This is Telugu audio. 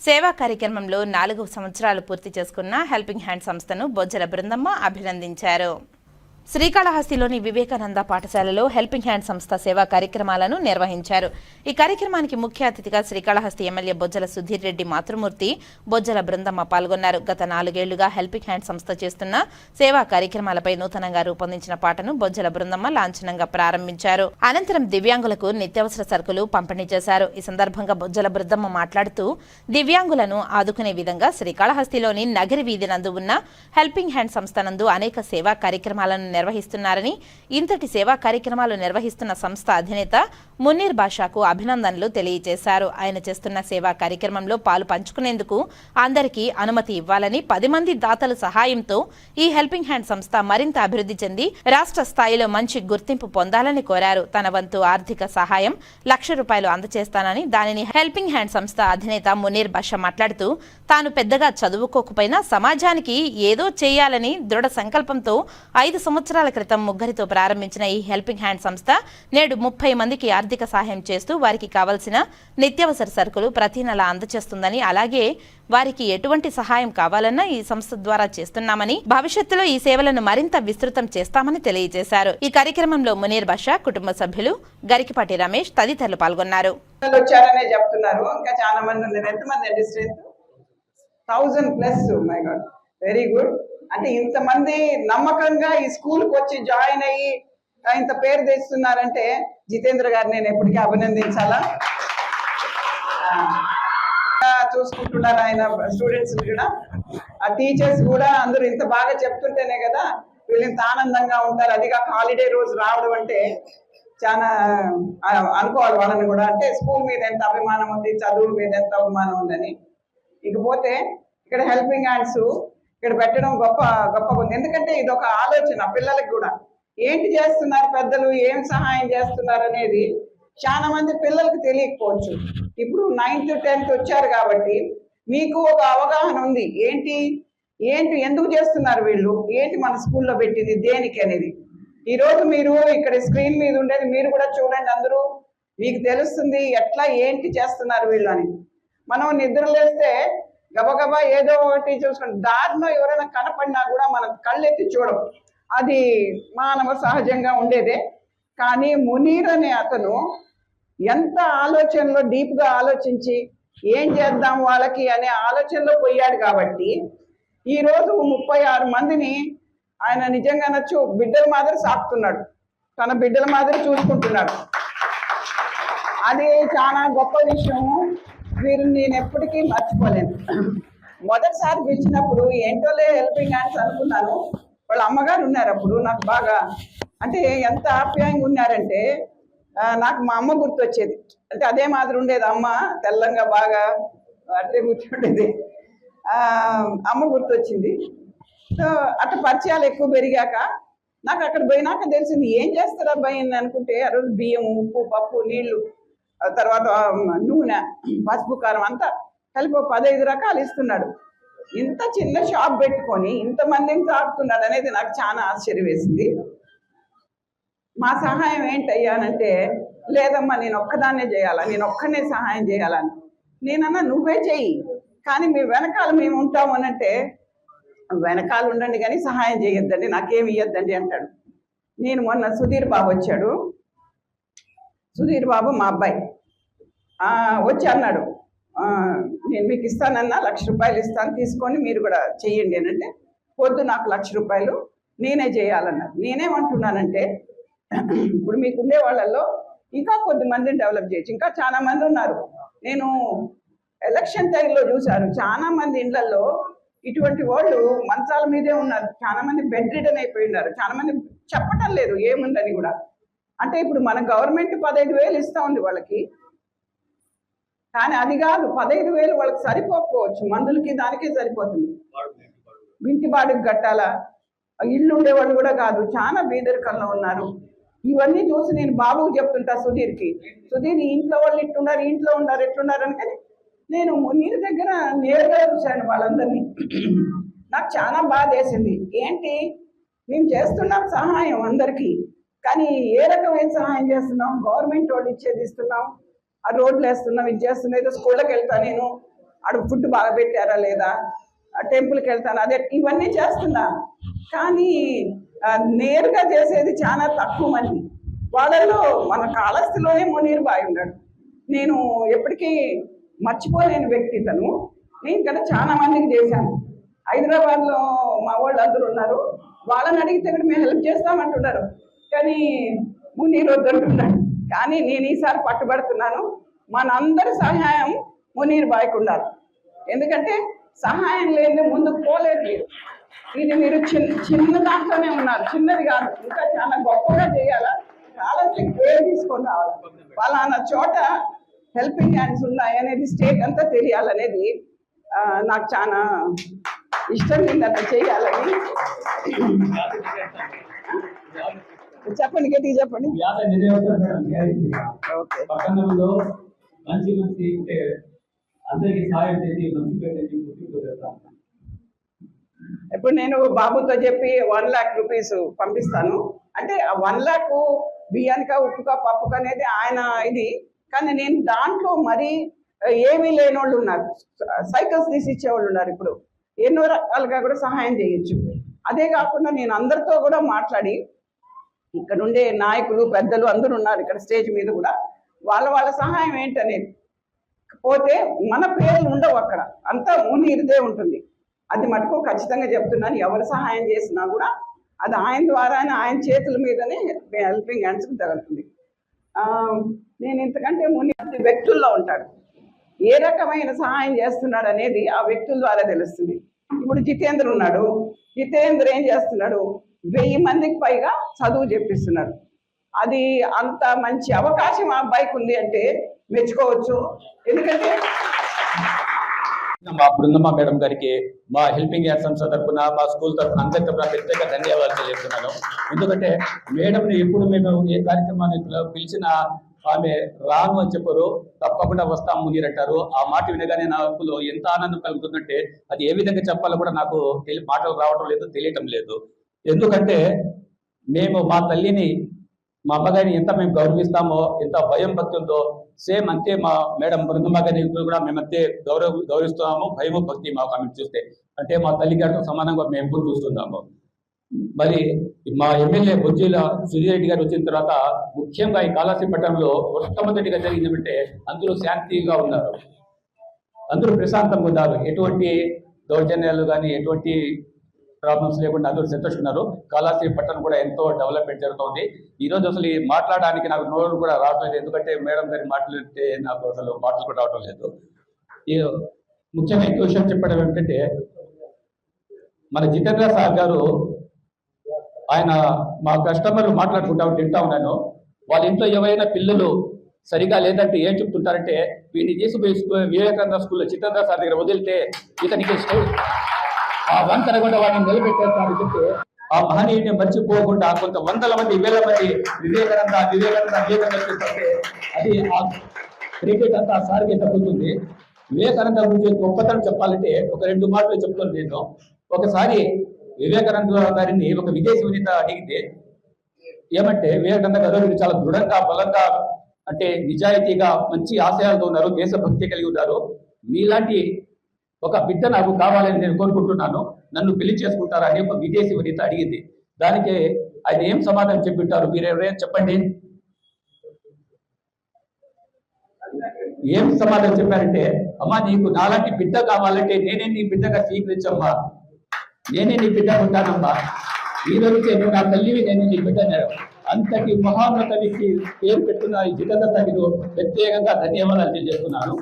సేవా కార్యక్రమంలో నాలుగు సంవత్సరాలు పూర్తి చేసుకున్న హెల్పింగ్ హ్యాండ్ సంస్థను బొజ్జల బృందమ్మ అభినందించారు. శ్రీకాళహస్తిలోని వివేకానంద పాఠశాలలో హెల్పింగ్ హ్యాండ్ సంస్థ సేవా కార్యక్రమాలను నిర్వహించారు. ఈ కార్యక్రమానికి ముఖ్య అతిథిగా శ్రీకాళహస్తి ఎమ్మెల్యే బొజ్జల సుధీర్ రెడ్డి మాతృమూర్తి బొజ్జల బృందమ్మ పాల్గొన్నారు. గత నాలుగేళ్ళుగా హెల్పింగ్ హ్యాండ్ సంస్థ చేస్తున్న సేవా కార్యక్రమాలపై నూతనంగా రూపొందించిన పాటను బొజ్జల బృందమ్మ లాంఛనంగా ప్రారంభించారు. అనంతరం దివ్యాంగులకు నిత్యావసర సరుకులు పంపిణీ చేశారు. ఈ సందర్భంగా బొజ్జల బృందమ్మ మాట్లాడుతూ దివ్యాంగులను ఆదుకునే విధంగా శ్రీకాళహస్తిలోని నగరి వీధి నందు ఉన్న హెల్పింగ్ హ్యాండ్ సంస్థ నందు అనేక సేవా కార్యక్రమాలను నిర్వహిస్తున్నారని ఇంతటి సేవా కార్యక్రమాలు నిర్వహిస్తున్న సంస్థ అధినేత మున్నీర్ బాషాకు అభినందనలు తెలియజేశారు. ఆయన చేస్తున్న సేవా కార్యక్రమంలో పాలు పంచుకునేందుకు అందరికీ అనుమతి ఇవ్వాలని పది మంది దాతల సహాయంతో ఈ హెల్పింగ్ హ్యాండ్ సంస్థ మరింత అభివృద్ధి చెంది రాష్ట్ర స్థాయిలో మంచి గుర్తింపు పొందాలని కోరారు. తన వంతు ఆర్థిక సహాయం లక్ష రూపాయలు అందజేస్తానని దానిని హెల్పింగ్ హ్యాండ్ సంస్థ అధినేత మునీర్ బాషా మాట్లాడుతూ తాను పెద్దగా చదువుకోకపోయినా సమాజానికి ఏదో చేయాలని దృఢ సంకల్పంతో ఐదు సంవత్సరాలు సంవత్సరాల క్రితం ముగ్గురితో ప్రారంభించిన ఈ హెల్పింగ్ హ్యాండ్ సంస్థ నేడు ముప్పై మందికి ఆర్థిక సహాయం చేస్తూ వారికి కావలసిన నిత్యావసర సరుకులు ప్రతి నెల అందజేస్తుందని అలాగే వారికి ఎటువంటి సహాయం కావాలన్నా ఈ సంస్థ ద్వారా చేస్తున్నామని భవిష్యత్తులో ఈ సేవలను మరింత విస్తృతం చేస్తామని తెలియజేశారు. ఈ కార్యక్రమంలో మునీర్ బషా కుటుంబ సభ్యులు గరికిపాటి రమేష్ తదితరులు పాల్గొన్నారు. వచ్చారనే చెప్తున్నారు. ఇంకా చాలా మంది ఉన్నారు. ఎంతమంది అండి? Strength thousand plus my god very good అంటే ఇంతమంది నమ్మకంగా ఈ స్కూల్కి వచ్చి జాయిన్ అయ్యి ఇంత పేరు తెస్తున్నారంటే జితేంద్ర గారు నేను ఎప్పటికీ అభినందించాలా? చూసుకుంటున్నారు ఆయన స్టూడెంట్స్ కూడా. ఆ టీచర్స్ కూడా అందరూ ఇంత బాగా చెప్తుంటేనే కదా వీళ్ళు ఇంత ఆనందంగా ఉంటారు. అదిగా హాలిడే రోజు రావడం అంటే చాలా అనుకోవాలి వాళ్ళని కూడా. అంటే స్కూల్ మీద ఎంత అభిమానం ఉంది చదువుల మీద ఎంత అభిమానం ఉందని. ఇకపోతే ఇక్కడ హెల్పింగ్ హ్యాండ్స్ ఇక్కడ పెట్టడం గొప్ప గొప్పగా ఉంది ఎందుకంటే ఇది ఒక ఆలోచన పిల్లలకి కూడా. ఏంటి చేస్తున్నారు పెద్దలు? ఏం సహాయం చేస్తున్నారు అనేది చాలా మంది పిల్లలకు తెలియకపోవచ్చు. ఇప్పుడు నైన్త్ టెన్త్ వచ్చారు కాబట్టి మీకు ఒక అవగాహన ఉంది. ఏంటి? ఏంటి? ఎందుకు చేస్తున్నారు వీళ్ళు? ఏంటి మన స్కూల్లో పెట్టింది? దేనికి అనేది. ఈరోజు మీరు ఇక్కడ స్క్రీన్ మీద ఉండేది మీరు కూడా చూడండి అందరూ. మీకు తెలుస్తుంది ఎట్లా ఏంటి చేస్తున్నారు వీళ్ళు అని. మనం నిద్రలేస్తే గబగబా ఏదో ఒకటి చూసుకుంటాం దారిలో ఎవరైనా కనపడినా కూడా మనం కళ్ళెత్తి చూడం. అది మానవ సహజంగా ఉండేదే. కానీ మునీర్ అనే అతను ఎంత ఆలోచనలో డీప్గా ఆలోచించి ఏం చేద్దాం వాళ్ళకి అనే ఆలోచనలో పోయాడు కాబట్టి ఈరోజు ముప్పై ఆరు మందిని ఆయన నిజంగా నచ్చు బిడ్డల మాదిరి సాపుతున్నాడు. తన బిడ్డల మాదిరి చూసుకుంటున్నాడు. అది చాలా గొప్ప విషయము. వీరు నేను ఎప్పటికీ మర్చిపోలేను. మొదటిసారి పిలిచినప్పుడు ఏంటోలే హెల్పింగ్ హ్యాండ్స్ అనుకున్నాను. వాళ్ళ అమ్మగారు ఉన్నారు అప్పుడు నాకు బాగా అంటే ఎంత ఆప్యాయంగా ఉన్నారంటే నాకు మా అమ్మ గుర్తొచ్చేది. అంటే అదే మాదిరి ఉండేది అమ్మ తెల్లంగా బాగా అట్లే కూర్చుండేది. అమ్మ గుర్తొచ్చింది. సో అట్లా పరిచయాలు ఎక్కువ పెరిగాక నాకు అక్కడ పోయినాక తెలిసింది ఏం చేస్తారా అబ్బాయి? అనుకుంటే ఆ రోజు బియ్యం ఉప్పు పప్పు నీళ్ళు తర్వాత నూనె పసుపు కారం అంతా కలిపి ఒక పదహైదు రకాలు ఇస్తున్నాడు. ఇంత చిన్న షాప్ పెట్టుకొని ఇంతమందిని సాగుతున్నాడు అనేది నాకు చాలా ఆశ్చర్య వేసింది. మా సహాయం ఏంటయ్యానంటే లేదమ్మా నేను ఒక్కదాన్నే చేయాలా? నేను ఒక్కనే సహాయం చేయాలని. నేనన్నా నువ్వే చెయ్యి. కానీ మీ వెనకాల మేము ఉంటాము అనంటే వెనకాల ఉండండి కానీ సహాయం చేయొద్దండి నాకేమి ఇవ్వద్దండి అంటాడు. నేను మొన్న సుధీర్ బాబు వచ్చాడు. సుధీర్ బాబు మా అబ్బాయి. వచ్చి అన్నాడు నేను మీకు ఇస్తానన్నా లక్ష రూపాయలు ఇస్తాను తీసుకొని మీరు కూడా చెయ్యండి అని అంటే పొద్దు నాకు లక్ష రూపాయలు నేనే చేయాలన్నారు నేనేమంటున్నానంటే ఇప్పుడు మీకు ఉండే వాళ్ళల్లో ఇంకా కొద్ది మందిని డెవలప్ చేయొచ్చు. ఇంకా చాలా మంది ఉన్నారు. నేను ఎలక్షన్ టైంలో చూశాను చాలా మంది ఇండ్లలో ఇటువంటి వాళ్ళు మంచాల మీదే ఉన్నారు. చాలా మంది బెడ్ రిటర్న్ అయిపోయి ఉన్నారు. చాలా మంది చెప్పటం లేదు ఏముందని కూడా. అంటే ఇప్పుడు మన గవర్నమెంట్ పదహైదు వేలు ఇస్తా ఉంది వాళ్ళకి. కానీ అది కాదు పదహైదు వేలు వాళ్ళకి సరిపోకపోవచ్చు. మందులకి దానికే సరిపోతుంది. ఇంటి బాడుగు కట్టాలా? ఇల్లు ఉండేవాళ్ళు కూడా కాదు. చాలా బీదరికంలో ఉన్నారు. ఇవన్నీ చూసి నేను బాబుకు చెప్తుంటా సుధీర్కి. సుధీర్ ఇంట్లో వాళ్ళు ఇట్టున్నారు ఇంట్లో ఉన్నారు ఎట్లున్నారు అని కానీ నేను మునీర్ దగ్గర నేరుగా చూశాను వాళ్ళందరినీ. నాకు చాలా బాధ వేసింది ఏంటి? మేము చేస్తున్నాం సహాయం అందరికీ. కానీ ఏ రకమైన సహాయం చేస్తున్నాం? గవర్నమెంట్ వాళ్ళు ఇచ్చేది ఇస్తున్నాం. ఆ రోడ్లు వేస్తున్నాం ఇది చేస్తున్నాం. ఏదో స్కూళ్ళకి వెళ్తా నేను. ఆడ ఫుడ్ బాగా పెట్టారా లేదా? టెంపుల్కి వెళ్తాను? అదే ఇవన్నీ చేస్తున్నా. కానీ నేరుగా చేసేది చాలా తక్కువ మంది. వాళ్ళలో మన కాళస్థిలోనే మునీర్ బాయ్ ఉన్నాడు. నేను ఎప్పటికీ మర్చిపోలేని వ్యక్తి తను నేను ఇక్కడ చాలా మందికి చేశాను. హైదరాబాద్లో మా వాళ్ళు అందరూ ఉన్నారు. వాళ్ళని అడిగితే ఇక్కడ మేము హెల్ప్ చేస్తామంటున్నారు. కానీ మునీర్ వద్దంటున్నాడు కానీ నేను ఈసారి పట్టుబడుతున్నాను. మనందరి సహాయం మునీర్ బాయ్కి ఉండాలి. ఎందుకంటే సహాయం లేని ముందుకు పోలేదు మీరు. ఇది మీరు చిన్న చిన్న దాంట్లోనే ఉన్నారు. చిన్నది కాదు. ఇంకా చాలా గొప్పగా చేయాలా? చాలా పేరు తీసుకొని రావాలి. పలానా చోట హెల్పింగ్ హ్యాండ్స్ ఉన్నాయి అనేది స్టేట్ అంతా తెలియాలనేది నాకు చాలా ఇష్టం. ఏంటంటే చేయాలని. చెప్పండి గట్టిగా చెప్పండి. మంచి మంచి అందరికి సహాయం చేసి మంచి ఇప్పుడు నేను బాబుతో చెప్పి వన్ లాక్ రూపీస్ పంపిస్తాను. అంటే ఆ వన్ లాక్ బియ్యానిక ఉప్పుక పప్పుక అనేది ఆయన ఇది. కానీ నేను దాంట్లో మరి ఏమీ లేని వాళ్ళు ఉన్నారు. సైకిల్స్ తీసి ఇచ్చేవాళ్ళు ఉన్నారు ఇప్పుడు. ఎన్నో రకాలుగా కూడా సహాయం చేయొచ్చు. అదే కాకుండా నేను అందరితో కూడా మాట్లాడి ఇక్కడ ఉండే నాయకులు పెద్దలు అందరూ ఉన్నారు ఇక్కడ స్టేజ్ మీద కూడా. వాళ్ళ వాళ్ళ సహాయం ఏంటనేది. పోతే మన పేర్లు ఉండవు అక్కడ. అంతా మునీరిదే ఉంటుంది అది మటుకు ఖచ్చితంగా చెప్తున్నాను. ఎవరు సహాయం చేసినా కూడా అది ఆయన ద్వారానే ఆయన చేతుల మీదనే హెల్పింగ్ హ్యాండ్స్కి తగులుతుంది. నేను ఇంతకంటే ముని వ్యక్తుల్లో ఉంటాడు. ఏ రకమైన సహాయం చేస్తున్నాడు అనేది ఆ వ్యక్తుల ద్వారా తెలుస్తుంది. ఇప్పుడు జితేంద్ర ఉన్నాడు. జితేంద్ర ఏం చేస్తున్నాడు? వెయ్యి మందికి పైగా చదువు చెప్పిస్తున్నారు. అది అంత మంచి అవకాశం ఆ అబ్బాయికి ఉంది అంటే మెచ్చుకోవచ్చు. ఎందుకంటే మా బృందమ్మ మేడం గారికి మా హెల్పింగ్ హ్యాండ్ సంస్థ తరఫున మా స్కూల్ తరఫున అందరి తరఫున ప్రత్యేక ధన్యవాదాలు తెలియజేస్తున్నాను. ఎందుకంటే మేడంని ఎప్పుడు మేము ఏ కార్యక్రమాన్ని పిలిచినా ఆమె రాను అని చెప్పరు తప్పకుండా వస్తాం మునీర్ అంటారు. ఆ మాట వినగానే నాకు ఎంత ఆనందం కలుగుతుందంటే అది ఏ విధంగా చెప్పాలో కూడా నాకు తెలి మాటలు రావటం లేదు తెలియటం లేదు. ఎందుకంటే మేము మా తల్లిని మా అమ్మగారిని ఎంత మేము గౌరవిస్తామో ఎంత భయం భక్తి ఉందో సేమ్ అంతే మా మేడం బృందమ్మ గారిని కూడా మేము అంతే గౌరవ గౌరవిస్తున్నాము భయము భక్తి మాకు ఆమె చూస్తే. అంటే మా తల్లి గారితో సమానంగా మేము కూడా చూస్తున్నాము. మరి మా ఎమ్మెల్యే బొజ్జీల సుధీరెడ్డి గారు వచ్చిన తర్వాత ముఖ్యంగా ఈ కాళాసి పట్టణంలో మొట్టమొదటిగా జరిగిందంటే అందరూ శాంతిగా ఉన్నారు. అందరూ ప్రశాంతంగా ఉన్నారు. ఎటువంటి దౌర్జన్యాలు కానీ ఎటువంటి ప్రాబ్లమ్స్ లేకుండా అందరూ సంతోషిస్తున్నారు. కాళాశ్రీ పట్టణం కూడా ఎంతో డెవలప్మెంట్ జరుగుతుంది. ఈరోజు అసలు ఈ మాట్లాడడానికి నాకు నోరు కూడా రావట్లేదు. ఎందుకంటే మేడం గారి మాట్లాడితే నాకు అసలు మాటలు కూడా రావటం లేదు. ఈ ముఖ్యంగా ఇంకో విషయం చెప్పడం ఏమిటంటే మన జితేంద్ర సార్ గారు ఆయన మా కస్టమర్లు మాట్లాడుకుంటా తింటా ఉన్నాను. వాళ్ళ ఇంట్లో ఏవైనా పిల్లలు సరిగా లేదంటే ఏం చెప్తుంటారంటే వీడిని తీసుకుపోయి వివేకానంద స్కూల్లో జితేంద్ర సార్ దగ్గర వదిలితే ఇతనికి ఆ వంతన కూడా వాడిని నిలబెట్టేస్తారని చెప్తే ఆ మహనీయుడిని మర్చిపోకుండా కొంత వందల మంది వేల మంది వివేకానంద వివేకానంద వివేకానంద అది ఆ క్రికెట్ అంతా ఆ సార్కి తగ్గుతుంది వివేకానంద గురించి గొప్పతనం చెప్పాలంటే ఒక రెండు మాటలు చెప్తాను నేను. ఒకసారి వివేకానంద గారిని ఒక విదేశీ వనిత అడిగితే ఏమంటే వివేకానంద గారు మీరు చాలా దృఢంగా బలంగా అంటే నిజాయితీగా మంచి ఆశయాలతో ఉన్నారు దేశభక్తి కలిగి ఉన్నారు. మీలాంటి ఒక బిడ్డ నాకు కావాలని నేను కోరుకుంటున్నాను నన్ను పెళ్ళి చేసుకుంటారా అని ఒక విదేశీ వనిత అడిగింది. దానికి ఆయన ఏం సమాధానం చెప్పింటారు మీరు ఎవరైనా చెప్పండి. ఏం సమాధానం చెప్పారంటే అమ్మా నీకు నాలాంటి బిడ్డ కావాలంటే నేనే నీ బిడ్డగా స్వీకరించమ్మా. నేనే నీ బిడ్డ ఉంటానమ్మా. ఈ రోజుకే నువ్వు నా తల్లివి నేను నీ బిడ్డ అంతటి మహోన్నత వ్యక్తి పేరు పెట్టుకున్న ఈ జితేంద్ర తల్లికు ప్రత్యేకంగా ధన్యవాదాలు తెలియజేస్తున్నాను.